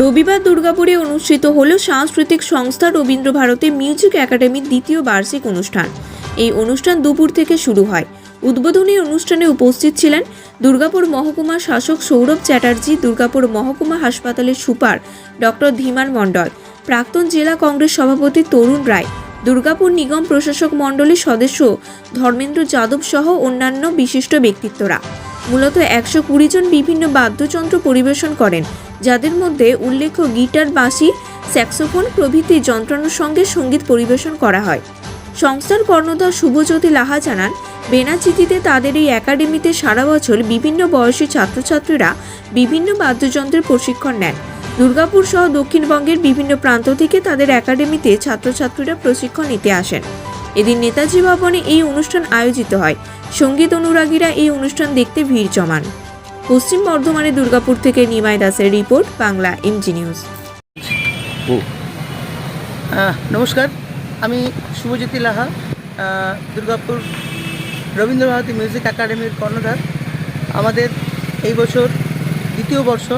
রবিবার দুর্গাপুরে অনুষ্ঠিত হল সাংস্কৃতিক সংস্থা রবীন্দ্র ভারতী মিউজিক একাডেমির দ্বিতীয় বার্ষিক অনুষ্ঠান। এই অনুষ্ঠান দুপুর থেকে শুরু হয়। উদ্বোধনী অনুষ্ঠানে উপস্থিত ছিলেন দুর্গাপুর মহকুমা শাসক সৌরভ চ্যাটার্জি, দুর্গাপুর মহকুমা হাসপাতালের সুপার ডক্টর ধীমান মণ্ডল, প্রাক্তন জেলা কংগ্রেস সভাপতি তরুণ রায়, দুর্গাপুর নিগম প্রশাসক মণ্ডলীর সদস্য ধর্মেন্দ্র যাদব সহ অন্যান্য বিশিষ্ট ব্যক্তিত্বরা। মূলত একশো কুড়ি জন বিভিন্ন বাদ্যযন্ত্র পরিবেশন করেন যাদের মধ্যে উল্লেখ্য গিটার, বাঁশি, স্যাক্সোফোন প্রভৃতি যন্ত্রাংশের সঙ্গে সংগীত পরিবেশন করা হয়। সংস্থার কর্ণধার শুভজ্যোতি লাহা জানান, বেনাচিতিতে তাদের এই একাডেমিতে সারা বছর বিভিন্ন বয়সী ছাত্রছাত্রীরা বিভিন্ন বাদ্যযন্ত্রের প্রশিক্ষণ নেন। দুর্গাপুর সহ দক্ষিণবঙ্গের বিভিন্ন প্রান্ত থেকে তাদের একাডেমিতে ছাত্রছাত্রীরা প্রশিক্ষণ নিতে আসেন। এদিন নেতাজি ভবনে এই অনুষ্ঠান আয়োজিত হয়। সংগীত অনুরাগীরা এই অনুষ্ঠান দেখতে ভিড় জমান। পশ্চিম বর্ধমানে দুর্গাপুর থেকে নিমাই দাসের রিপোর্ট বাংলা এমজি নিউজ। নমস্কার। আমি শুভজ্যোতি লাহা দুর্গাপুর রবীন্দ্রভারতী মিউজিক একাডেমির কর্ণধার। আমাদের এই বছর দ্বিতীয় বর্ষ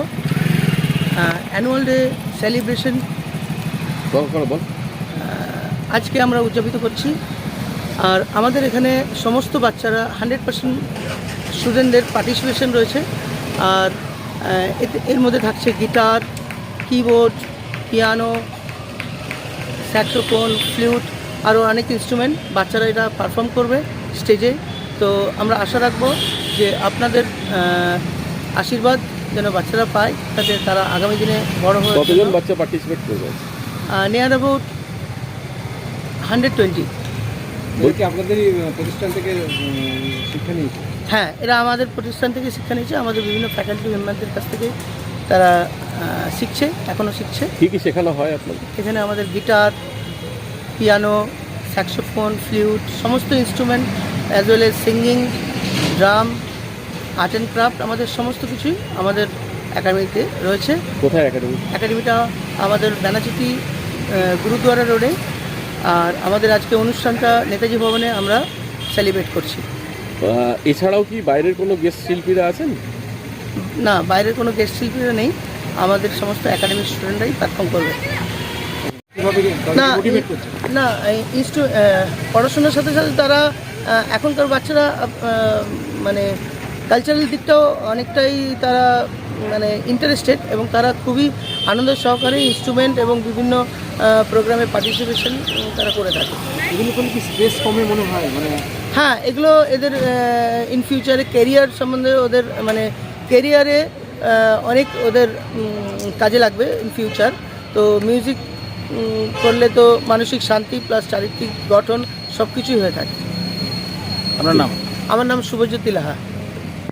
অ্যানুয়াল ডে সেলিব্রেশন বল আজকে আমরা উদযাপিত করছি। আর আমাদের এখানে সমস্ত বাচ্চারা হান্ড্রেড পার্সেন্ট স্টুডেন্টদের পার্টিসিপেশন রয়েছে। আর এর মধ্যে থাকছে guitar keyboard piano saxophone flute আরও অনেক ইনস্ট্রুমেন্ট বাচ্চারা এটা পারফর্ম করবে স্টেজে তো আমরা আশা রাখব যে আপনাদের আশীর্বাদ যেন বাচ্চারা পায় তাতে তারা আগামী দিনে বড় হয়ে কতজন বাচ্চা পার্টিসিপেট করবে? নিয়ার অ্যাবাউট হান্ড্রেড টোয়েন্টি আপনাদের প্রতিষ্ঠান থেকে শিক্ষা নিয়েছে? হ্যাঁ এরা আমাদের প্রতিষ্ঠান থেকে শিক্ষা নিয়েছে আমাদের বিভিন্ন ফ্যাকাল্টি মেম্বারদের কাছ থেকে তারা শিখছে এখনও শিখছে। কি কি শেখানো হয় আপনাদের? এখানে আমাদের গিটার পিয়ানো স্যাক্সোফোন ফ্লুট সমস্ত instrument as well as singing drum art and craft আমাদের সমস্ত কিছুই আমাদের একাডেমিতে রয়েছে। কোথায় একাডেমি একাডেমিটা আমাদের ব্যানাচিতি আহ, গুরুদুয়ারা রোডে আর আমাদের আজকে অনুষ্ঠানটা নেতাজি ভবনে আমরা সেলিব্রেট করছি। এছাড়াও কি বাইরের কোনো গেস্ট শিল্পীরা আছেন? না বাইরের কোনো গেস্ট শিল্পীরা নেই। আমাদের সমস্ত একাডেমিক স্টুডেন্টরাই পারফর্ম করবে। না না ইনস্টু- পড়াশোনার সাথে সাথে তারা এখনকার বাচ্চারা মানে কালচারাল দিকটাও অনেকটাই তারা মানে ইন্টারেস্টেড এবং তারা খুবই আনন্দ সহকারে ইনস্ট্রুমেন্ট এবং বিভিন্ন প্রোগ্রামে পার্টিসিপেশন তারা করে থাকে। এগুলো কোনো কি স্ট্রেস কমে মনে হয়? মানে হ্যাঁ এগুলো এদের ইন ফিউচারে কেরিয়ার সম্বন্ধে ওদের মানে কেরিয়ারে অনেক ওদের কাজে লাগবে ইন ফিউচার তো মিউজিক করলে তো মানসিক শান্তি প্লাস চারিত্রিক গঠন সব কিছুই হয়ে থাকে। আপনার নাম? আমার নাম শুভজ্যোতি লাহা।